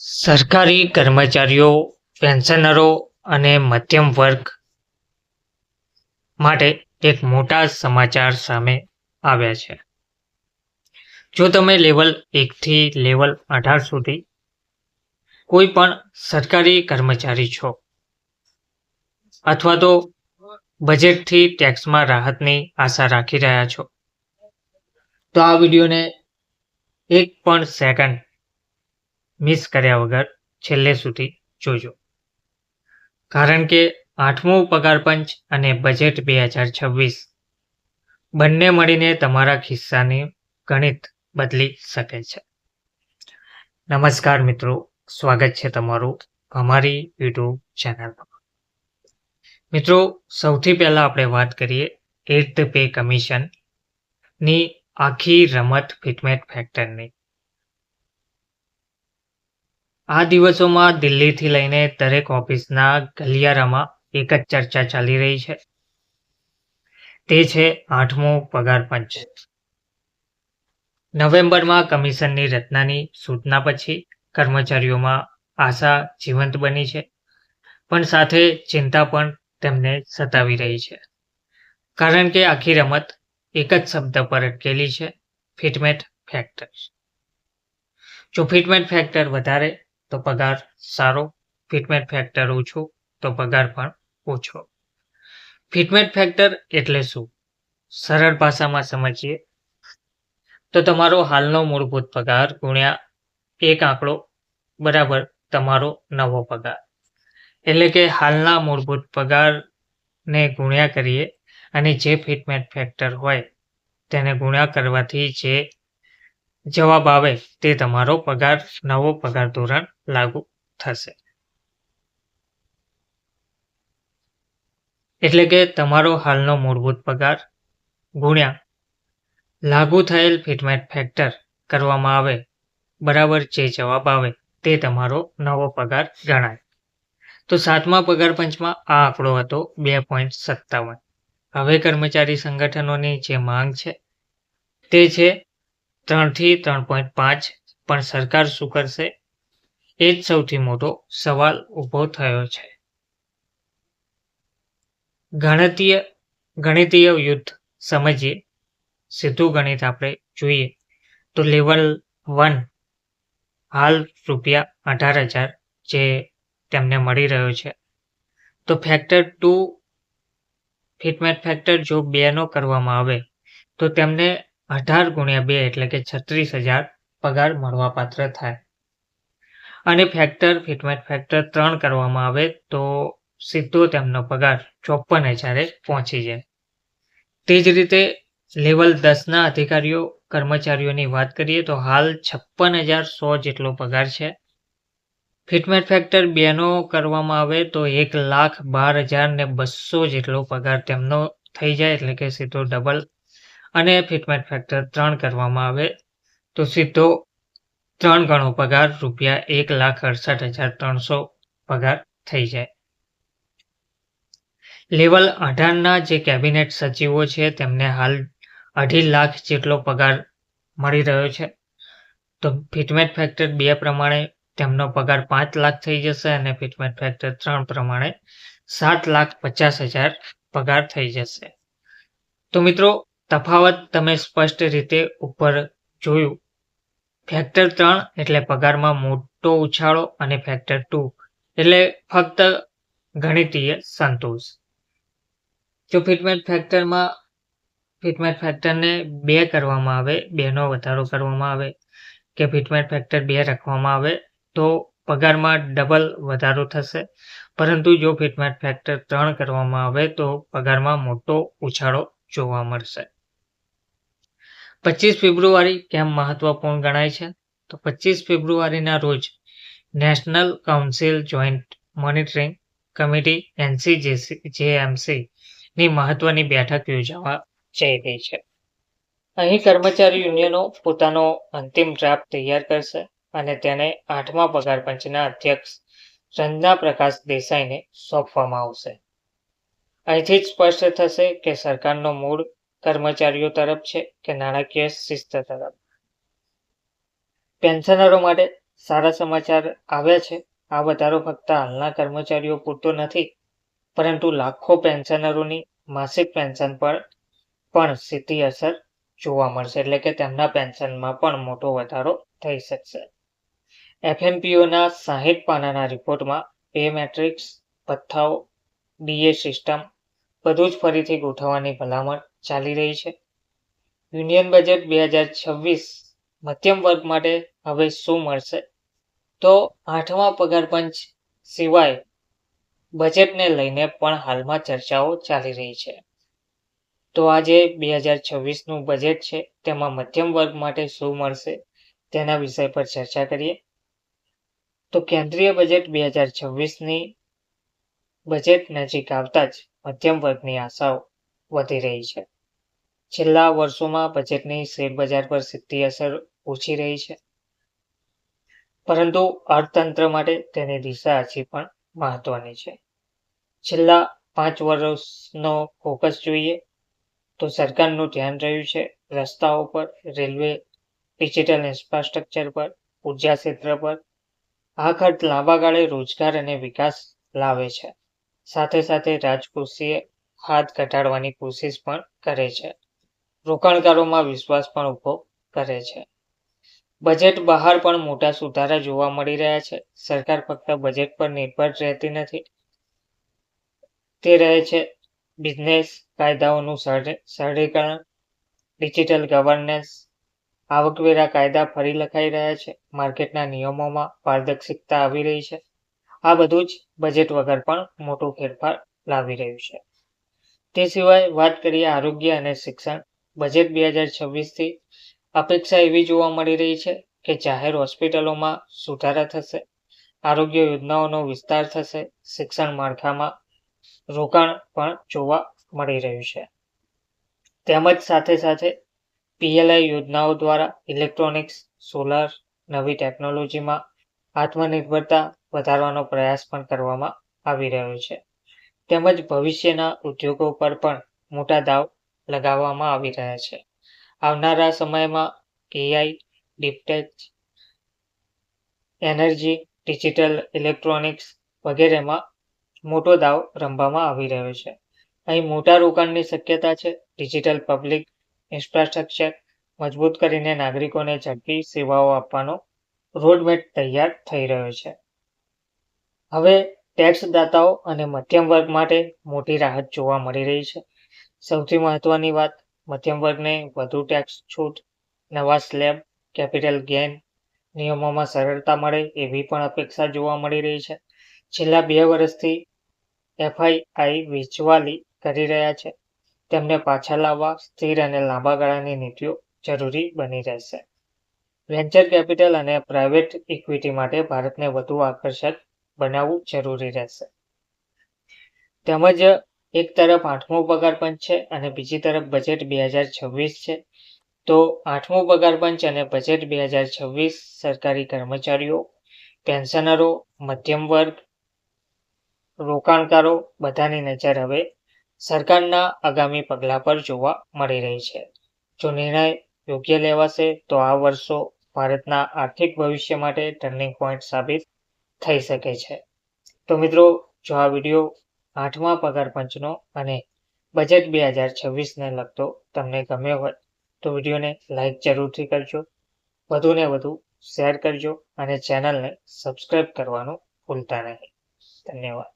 સરકારી કર્મચારીઓ, પેન્શનરો અને મધ્યમ વર્ગ માટે એક મોટા સમાચાર સામે આવ્યા છે. જો તમે લેવલ એકથી લેવલ અઢાર સુધી કોઈ પણ સરકારી કર્મચારી છો અથવા તો બજેટથી ટેક્સમાં રાહતની આશા રાખી રહ્યા છો, તો આ વિડીયોને એક પણ સેકન્ડ મિસ કર્યા વગર છેલ્લે સુધી જોજો. કારણ કે આઠમો પગાર પંચ અને બજેટ બે હજાર છવ્વીસ બંને મળીને તમારા ખિસ્સાની ગણિત બદલી શકે છે. નમસ્કાર મિત્રો, સ્વાગત છે તમારું અમારી યુટ્યુબ ચેનલમાં. મિત્રો, સૌથી પહેલાં આપણે વાત કરીએ એટ પે કમિશનની આખી રમત ફિટમેટ ફેક્ટરની. આ દિવસોમાં દિલ્હીથી લઈને દરેક ઓફિસના ગલિયારામાં એક જ ચર્ચા ચાલી રહી છે. તે છે આઠમો પગાર પંચ. નવેમ્બરમાં કમિશનની રચનાની સૂચના પછી કર્મચારીઓમાં આશા જીવંત બની છે, પણ સાથે ચિંતા પણ તેમને સતાવી રહી છે. કારણ કે આખી રમત એક જ શબ્દ પર અટકેલી છે, ફિટમેટ ફેક્ટર. જો ફિટમેટ ફેક્ટર વધારે તો પગાર સારો ફિટમેટ ફેક્ટર ઓછું, તો પગાર પણ ઓછો. ફિટમેટ ફેક્ટર એટલે શું? સરળ ભાષામાં સમજીએ તો તમારો હાલનો મૂળભૂત પગાર ગુણ્યા એક આંકડો બરાબર તમારો નવો પગાર. એટલે કે હાલના મૂળભૂત પગારને ગુણ્યા કરીએ અને જે ફિટમેટ ફેક્ટર હોય તેને ગુણ્યા કરવાથી જે જવાબ આવે તે તમારો પગાર, નવો પગાર ધોરણ લાગુ થશે. એટલે કે તમારો હાલનો મૂળભૂત પગાર ગુણ્યા લાગુ થયેલ ફિટમેટ ફેક્ટર કરવામાં આવે, બરાબર જે જવાબ આવે તે તમારો નવો પગાર ગણાય તો સાતમા પગાર પંચમાં આ આંકડો હતો બે પોઈન્ટ સત્તાવન. હવે કર્મચારી સંગઠનોની જે માંગ છે તે છે ત્રણથી ત્રણ પોઈન્ટ પાંચ પણ સરકાર શું કરશે? એ જ સૌથી મોટો સવાલ ઊભો થયો છે. ગણિતીય ગણિતીય યુદ્ધ સમજીએ. સીધું ગણિત આપણે જોઈએ. તો લેવલ વન હાલ રૂપિયા અઢાર હજાર જે તેમને મળી રહ્યો છે. તો ફેક્ટર ટુ ફિટમેટ ફેક્ટર જો બેનો કરવામાં આવે, તો તેમને અઢાર ગુણ્યા બે એટલે કે છત્રીસ હજાર પગાર મળવાપાત્ર થાય. અને ફેક્ટર ફિટમેટ ફેક્ટર ત્રણ કરવામાં આવે તો સીધો તેમનો પગાર ચોપન હજારે પહોંચી જાય. તે જ રીતે લેવલ દસના અધિકારીઓ, કર્મચારીઓની વાત કરીએ તો હાલ છપ્પન હજાર સો જેટલો પગાર છે. ફિટમેટ ફેક્ટર બેનો કરવામાં આવે તો એક લાખ બાર હજાર ને બસો જેટલો પગાર તેમનો થઈ જાય એટલે કે સીધો ડબલ અને ફિટમેટ ફેક્ટર ત્રણ કરવામાં આવે, તો સીધો ત્રણ ગણો પગાર રૂપિયા એક લાખ અડસઠ હજાર ત્રણસો પગાર થઈ જાય. લેવલ અઢારના જે કેબિનેટ સચિવો છે, તેમને હાલ અઢી લાખ જેટલો પગાર મળી રહ્યો છે. તો ફિટમેટ ફેક્ટર બે પ્રમાણે તેમનો પગાર પાંચ લાખ થઈ જશે અને ફિટમેટ ફેક્ટર ત્રણ પ્રમાણે સાત લાખ પચાસ હજાર પગાર થઈ જશે. તો મિત્રો તફાવત તમે સ્પષ્ટ રીતે ઉપર જોયું. ફેક્ટર ત્રણ એટલે પગારમાં મોટો ઉછાળો અને ફેક્ટર ટુ એટલે ફક્ત ગણિતીય સંતોષ. જો ફિટમેટ ફેક્ટરમાં ફિટમેટ ફેક્ટરને બે કરવામાં આવે, બેનો વધારો કરવામાં આવે, કે ફિટમેટ ફેક્ટર બે રાખવામાં આવે, તો પગારમાં ડબલ વધારો થશે. પરંતુ જો ફિટમેટ ફેક્ટર ત્રણ કરવામાં આવે, તો પગારમાં મોટો ઉછાળો જોવા મળશે. પચીસ ફેબ્રુઆરી કેમ મહત્વપૂર્ણ ગણાય છે? તો પચીસ ફેબ્રુઆરીના રોજ national council joint monitoring committee NCJC JMC ની મહત્વની બેઠક યોજાવા જઈ રહી છે. અહીં કર્મચારી યુનિયનો પોતાનો અંતિમ ડ્રાફ્ટ તૈયાર કરશે અને તેને આઠમા પગાર પંચના અધ્યક્ષ રંજના પ્રકાશ દેસાઈને સોંપવામાં આવશે. અહીંથી જ સ્પષ્ટ થશે કે સરકારનો મૂળ કર્મચારીઓ તરફ છે કે નાણાકીય શિસ્ત તરફ? પેન્શનરો માટે સારા સમાચાર આવ્યા છે. આ વધારો ફક્ત હાલના કર્મચારીઓ પૂરતો નથી, પરંતુ લાખો પેન્શનરોની માસિક પેન્શન પર પણ સીધી અસર જોવા મળશે, એટલે કે તેમના પેન્શનમાં પણ મોટો વધારો થઈ શકશે. એફએમપીઓના સાહીઠ પાનાના રિપોર્ટમાં પે મેટ્રિક્સ, ભથ્થાઓ, ડીએ સિસ્ટમ, બધું જ ફરીથી ગોઠવવાની ભલામણ ચાલી રહી છે. યુનિયન બજેટ બે હજાર છવ્વીસ મધ્યમ વર્ગ માટે હવે શું મળશે? તો આઠમા પગારપંચ સિવાય બજેટને લઈને પણ હાલમાં ચર્ચાઓ ચાલી રહી છે. તો આજે બે હજાર છવ્વીસનું બજેટ છે, તેમાં મધ્યમ વર્ગ માટે શું મળશે તેના વિષય પર ચર્ચા કરીએ. તો કેન્દ્રીય બજેટ બે હજાર છવ્વીસની બજેટ નજીક આવતા જ મધ્યમ વર્ગની આશાઓ વધી રહી છે. છેલ્લા વર્ષોમાં બજેટની શેરબજાર પર સીધી અસર ઓછી રહી છે. પરંતુ અર્થતંત્ર માટે તેની દિશા હજી પણ મહત્વની છે. છેલ્લા પાંચ વર્ષનો ફોકસ જોઈએ તો સરકારનું ધ્યાન રહ્યું છે રસ્તાઓ પર, રેલવે, ડિજિટલ ઇન્ફ્રાસ્ટ્રક્ચર પર, ઊર્જા ક્ષેત્ર પર. આ ખર્ચ લાંબા ગાળે રોજગાર અને વિકાસ લાવે છે. સાથે સાથે રાજકોષીય હાથ ઘટાડવાની કોશિશ પણ કરે છે. રોકાણકારોમાં વિશ્વાસ પણ ઊભો કરે છે. બજેટ બહાર પણ મોટા સુધારા જોવા મળી રહ્યા છે. સરકાર ફક્ત બજેટ પર નિર્ભર રહેતી નથી. તે રહે છે બિઝનેસ કાયદાઓનું સરળીકરણ, ડિજિટલ ગવર્નન્સ, આવકવેરા કાયદા ફરી લખાઈ રહ્યા છે. માર્કેટના નિયમોમાં પારદર્શિકતા આવી રહી છે. આ બધું જ બજેટ વગર પણ મોટું ફેરફાર લાવી રહ્યું છે. તે સિવાય વાત કરીએ આરોગ્ય અને શિક્ષણ બજેટ બે હજાર છવ્વીસથી અપેક્ષા એવી જોવા મળી રહી છે કે જાહેર હોસ્પિટલોમાં સુધારા થશે, આરોગ્ય યોજનાઓનો વિસ્તાર થશે, શિક્ષણ માળખામાં રોકાણ પણ જોવા મળી રહ્યું છે. તેમજ સાથે સાથે પીએલઆઈ યોજનાઓ દ્વારા ઇલેક્ટ્રોનિક્સ, સોલાર, નવી ટેકનોલોજીમાં આત્મનિર્ભરતા વધારવાનો પ્રયાસ પણ કરવામાં આવી રહ્યો છે. તેમજ ભવિષ્યના ઉદ્યોગો પર પણ મોટા દાવ લગાવવામાં આવી રહ્યા છે. આવનારા સમયમાં AI deeptech energy digital electronics વગેરેમાં મોટો દાવ રમવામાં આવી રહ્યો છે. અહીં મોટા રોકાણની શક્યતા છે. ડિજિટલ પબ્લિક ઇન્ફ્રાસ્ટ્રક્ચર મજબૂત કરીને નાગરિકોને ઝડપી સેવાઓ આપવાનો રોડમેપ તૈયાર થઈ રહ્યો છે. હવે ટેક્સ દાતાઓ અને મધ્યમ વર્ગ માટે મોટી રાહત જોવા મળી રહી છે. સૌથી મહત્વની વાત, મધ્યમ વર્ગને વધુ ટેક્સ છૂટ, નવા સ્લેબ કેપિટલ ગેઇન નિયમોમાં સરળતા મળે એવી પણ અપેક્ષા જોવા મળી રહી છે. છેલ્લા બે વર્ષથી એફઆઈઆઈ વેચવાલી કરી રહ્યા છે. તેમને પાછા લાવવા સ્થિર અને લાંબા ગાળાની નીતિઓ જરૂરી બની રહેશે. વેન્ચર કેપિટલ અને પ્રાઇવેટ ઇક્વિટી માટે ભારતને વધુ આકર્ષક બનાવવું જરૂરી રહેશે. તેમજ એક તરફ આઠમો પગાર પંચ છે અને બીજી તરફ બજેટ બે હજાર છવ્વીસ છે. તો આઠમો પગાર પંચ અને બજેટ બે હજાર છવ્વીસ સરકારી કર્મચારીઓ પેન્શનરો મધ્યમ વર્ગ, રોકાણકારો બધાની નજર હવે સરકારના આગામી પગલાં પર જોવા મળી રહી છે. જો નિર્ણય યોગ્ય લેવાશે તો આ વર્ષો ભારતના આર્થિક ભવિષ્ય માટે ટર્નિંગ પોઈન્ટ સાબિત થઈ શકે છે. તો મિત્રો, જો આ વીડિયો આઠમા પગાર પંચનો અને બજેટ બે હજાર છવ્વીસને લગતો તમને ગમ્યો હોય તો વિડીયોને લાઇક જરૂરથી કરજો. વધુને વધુ શેર કરજો અને ચેનલને સબસ્ક્રાઈબ કરવાનું ભૂલતા નહીં. ધન્યવાદ.